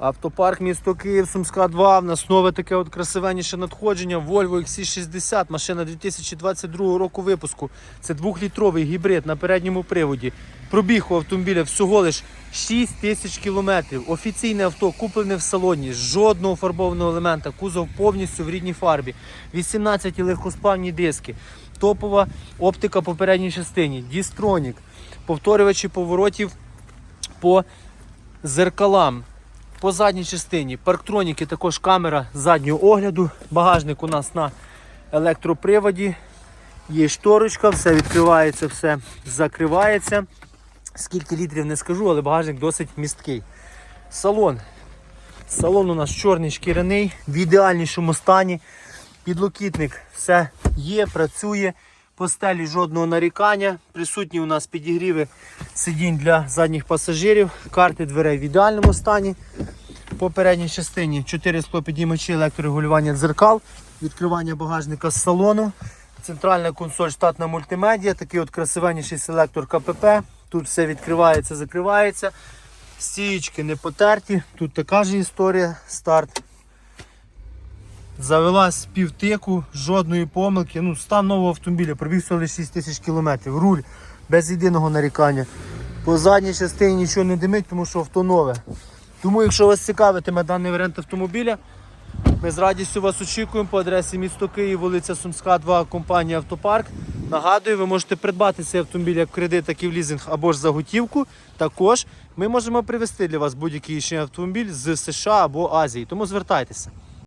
Автопарк місто Київ, Сумська 2. В нас нове таке от красивенніше надходження. Volvo XC60, машина 2022 року випуску. Це двохлітровий гібрид на передньому приводі. Пробіг у автомобіля всього лиш 6 тисяч кілометрів. Офіційне авто куплене в салоні, жодного фарбованого елемента, кузов повністю в рідній фарбі, 18 легкосплавні диски, топова оптика по передній частині, дістронік, повторювачі поворотів по зеркалам. По задній частині парктроніки, також камера заднього огляду. Багажник у нас на електроприводі. Є шторочка, все відкривається, все закривається. Скільки літрів не скажу, але багажник досить місткий. Салон. Салон у нас чорний шкіряний, в ідеальнішому стані. Підлокітник все є, працює. По стелі жодного нарікання. Присутні у нас підігріви сидінь для задніх пасажирів, карти дверей в ідеальному стані. По передній частині 4 склопідіймачі, електрорегулювання дзеркал, відкривання багажника з салону, центральна консоль, штатна мультимедіа, такий от красивенніший селектор КПП. Тут все відкривається, закривається. Стієчки не потерті. Тут така ж історія. Старт. Завелась півтику, жодної помилки. Ну, стан нового автомобіля, пробіг всього лише 6 тисяч кілометрів. Руль без єдиного нарікання. По задній частині нічого не димить, тому що авто нове. Тому, якщо вас цікавитиме даний варіант автомобіля, ми з радістю вас очікуємо по адресі місто Київ, вулиця Сумська, 2, компанія Автопарк. Нагадую, ви можете придбати цей автомобіль як в кредит, так і в лізинг або ж за готівку. Також ми можемо привезти для вас будь-який інший автомобіль з США або Азії. Тому звертайтеся.